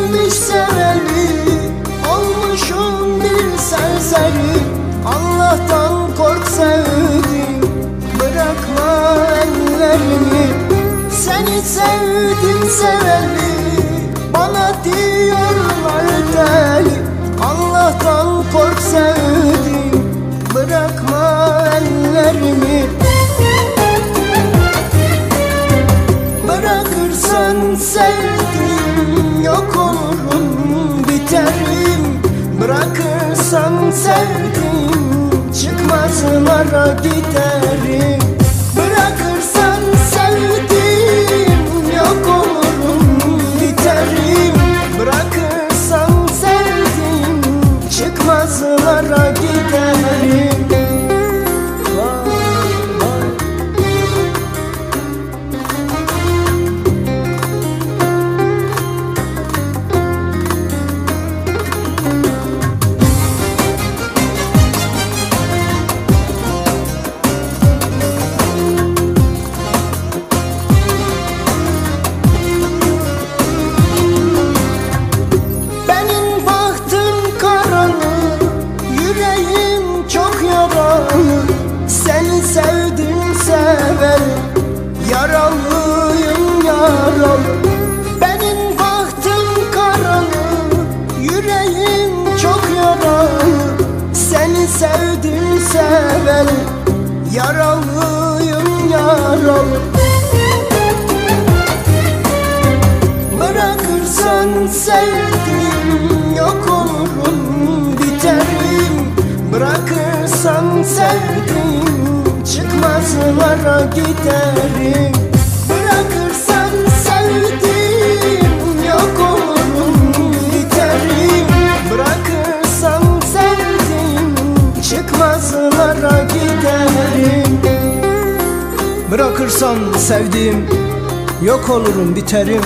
Olmuş seveli Olmuşum bir serseri. Allah'tan kork sevdim Bırakma ellerimi Seni sevdim seveli Bana diyorlar deli. Allah'tan kork sevdim Bırakma ellerimi Bırakırsan sevdim. Sevdim Çıkmazlara giderim sevdim sever Yaralıyım yaralı. Bırakırsan sevdim yok olurum biterim. Bırakırsan sevdim çıkmazlara giderim çıkmazlara giderim. Bırakırsan sevdiğim Yok olurum biterim.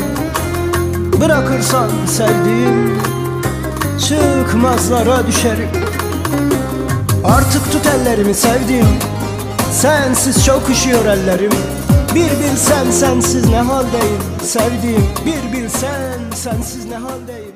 Bırakırsan sevdiğim Çıkmazlara düşerim. Artık tut ellerimi sevdiğim Sensiz çok üşüyor ellerim. Bir bilsen sensiz ne haldeyim Sevdiğim? Bir bilsen sensiz ne haldeyim